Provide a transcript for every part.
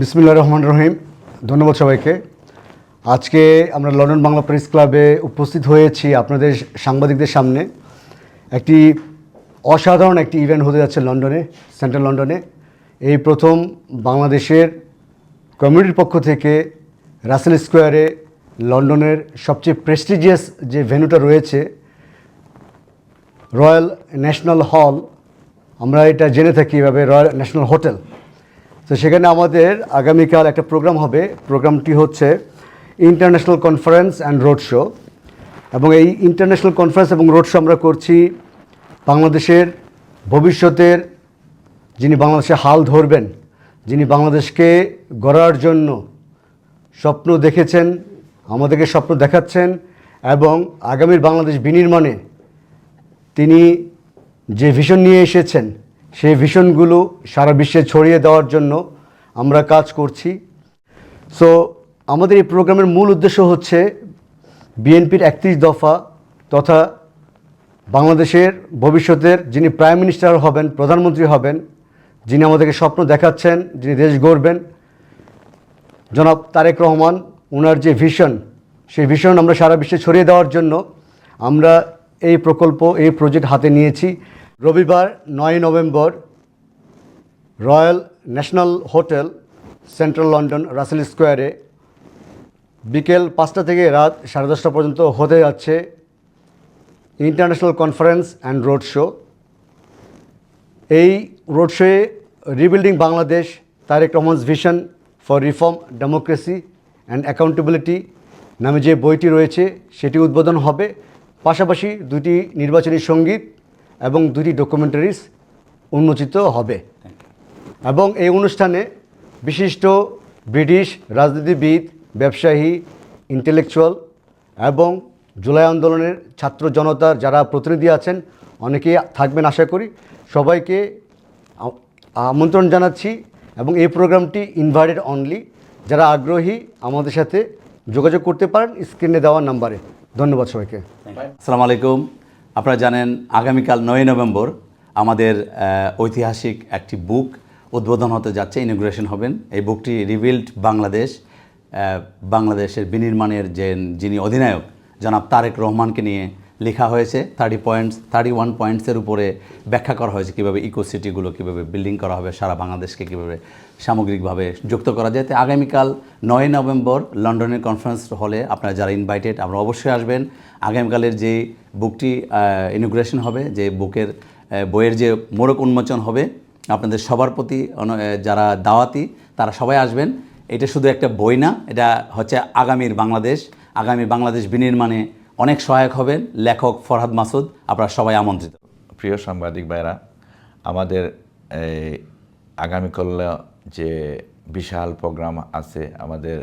বিসমিল্লা রহমান রহিম। ধন্যবাদ সবাইকে। আজকে আমরা লন্ডন বাংলা প্রেস ক্লাবে উপস্থিত হয়েছি আপনাদের সাংবাদিকদের সামনে। একটি অসাধারণ একটি ইভেন্ট হতে যাচ্ছে লন্ডনে সেন্ট্রাল লন্ডনে। এই প্রথম বাংলাদেশের কমিউনিটির পক্ষ থেকে রাসেল স্কোয়ারে লন্ডনের সবচেয়ে প্রেস্টিজিয়াস যে ভেন্যুটা রয়েছে, রয়্যাল ন্যাশনাল হল। আমরা এটা জেনে থাকি এভাবে, রয়্যাল ন্যাশনাল হোটেল। তো সেখানে আমাদের আগামীকাল একটা প্রোগ্রাম হবে। প্রোগ্রামটি হচ্ছে international conference and road show এবং এই ইন্টারন্যাশনাল কনফারেন্স এবং রোড শো আমরা করছি বাংলাদেশের ভবিষ্যতের, যিনি বাংলাদেশে হাল ধরবেন, যিনি বাংলাদেশকে গড়ার জন্য স্বপ্ন দেখেছেন, আমাদেরকে স্বপ্ন দেখাচ্ছেন, এবং আগামীর বাংলাদেশ বিনির্মাণে তিনি যে ভিশন নিয়ে এসেছেন সেই ভিশনগুলো সারা বিশ্বে ছড়িয়ে দেওয়ার জন্য আমরা কাজ করছি। সো আমাদের এই প্রোগ্রামের মূল উদ্দেশ্য হচ্ছে বিএনপির একত্রিশ দফা তথা বাংলাদেশের ভবিষ্যতের যিনি প্রাইম মিনিস্টার হবেন, প্রধানমন্ত্রী হবেন, যিনি আমাদেরকে স্বপ্ন দেখাচ্ছেন, যিনি দেশ গড়বেন, জনাব তারেক রহমান ওনার যে ভিশন, সেই ভিশন আমরা সারা বিশ্বে ছড়িয়ে দেওয়ার জন্য আমরা এই প্রকল্প, এই প্রজেক্ট হাতে নিয়েছি। রবিবার নয় November Royal National Hotel Central London Russell স্কোয়ারে বিকেল পাঁচটা থেকে রাত সাড়ে দশটা পর্যন্ত হতে যাচ্ছে international conference and road show. এই road শোয়ে rebuilding Bangladesh, Tarique Rahman's vision for reform democracy and accountability নামে যে বইটি রয়েছে, সেটি উদ্বোধন হবে। পাশাপাশি দুটি নির্বাচনী সংগীত এবং দুটি ডকুমেন্টারিজ উন্মোচিত হবে। এবং এই অনুষ্ঠানে বিশিষ্ট ব্রিটিশ রাজনীতিবিদ, ব্যবসায়ী ইন্টেলেকচুয়াল এবং জুলাই আন্দোলনের ছাত্র জনতার যারা প্রতিনিধি আছেন, অনেকেই থাকবেন আশা করি। সবাইকে আমন্ত্রণ জানাচ্ছি এবং এই প্রোগ্রামটি ইনভাইটেড অনলি যারা আগ্রহী আমাদের সাথে যোগাযোগ করতে পারেন স্ক্রিনে দেওয়া নাম্বারে ধন্যবাদ সবাইকে। আসসালামু আলাইকুম। আপনারা জানেন, আগামীকাল নয় নভেম্বর আমাদের ঐতিহাসিক একটি বুক উদ্বোধন হতে যাচ্ছে ইনোগ্রেশন হবেন। এই বুকটি রিভিল্ড বাংলাদেশ বাংলাদেশের বিনির্মাণের যে যিনি অধিনায়ক, জনাব তারেক রহমানকে নিয়ে লেখা হয়েছে থার্টি পয়েন্টস থার্টি ওয়ান পয়েন্টসের উপরে ব্যাখ্যা করা হয়েছে কীভাবে ইকোসিটিগুলো কীভাবে বিল্ডিং করা হবে, সারা বাংলাদেশকে কীভাবে সামগ্রিকভাবে যুক্ত করা যায়। তো আগামীকাল নয় নভেম্বর লন্ডনের কনফারেন্স হলে আপনারা যারা ইনভাইটেড আমরা অবশ্যই আসবেন। আগামীকালের যে বুকটি ইনোগ্রেশন হবে, যে বুকের বইয়ের যে মোড়ক উন্মোচন হবে, আপনাদের সবার প্রতি যারা দাওয়াতি, তারা সবাই আসবেন। এটা শুধু একটা বই না, এটা হচ্ছে আগামীর বাংলাদেশ। আগামী বাংলাদেশ বিনির্মাণে অনেক সহায়ক হবেন লেখক ফরহাদ মাসুদ, আপনারা সবাই আমন্ত্রিত। প্রিয় সাংবাদিক ভাইরা আমাদের আগামীকাল যে বিশাল প্রোগ্রাম আছে, আমাদের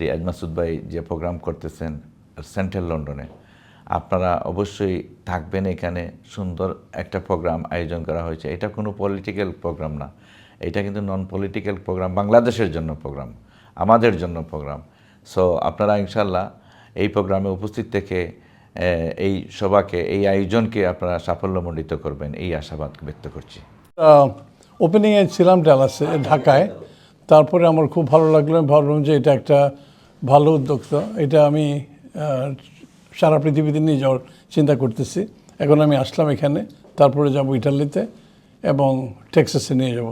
রিয়াজ মাসুদ ভাই যে প্রোগ্রাম করতেছেন সেন্ট্রাল লন্ডনে, আপনারা অবশ্যই থাকবেন এখানে। সুন্দর একটা প্রোগ্রাম আয়োজন করা হয়েছে। এটা কোনো পলিটিক্যাল প্রোগ্রাম না। এটা কিন্তু নন পলিটিক্যাল প্রোগ্রাম, বাংলাদেশের জন্য প্রোগ্রাম, আমাদের জন্য প্রোগ্রাম। সো আপনারা ইনশাল্লাহ এই প্রোগ্রামে উপস্থিত থেকে এই সভাকে, এই আয়োজনকে আপনারা সাফল্যমণ্ডিত করবেন, এই আশাবাদ ব্যক্ত করছি। ওপেনিংয়ে ছিলাম ডালাসে, ঢাকায়। তারপরে আমার খুব ভালো লাগল, আমি ভাবলাম যে এটা একটা ভালো উদ্যোক্তা এটা আমি সারা পৃথিবীতে নিয়ে যাওয়ার চিন্তা করতেছি। এখন আমি আসলাম এখানে, তারপরে যাব ইটালিতে এবং টেক্সাসে নিয়ে যাব।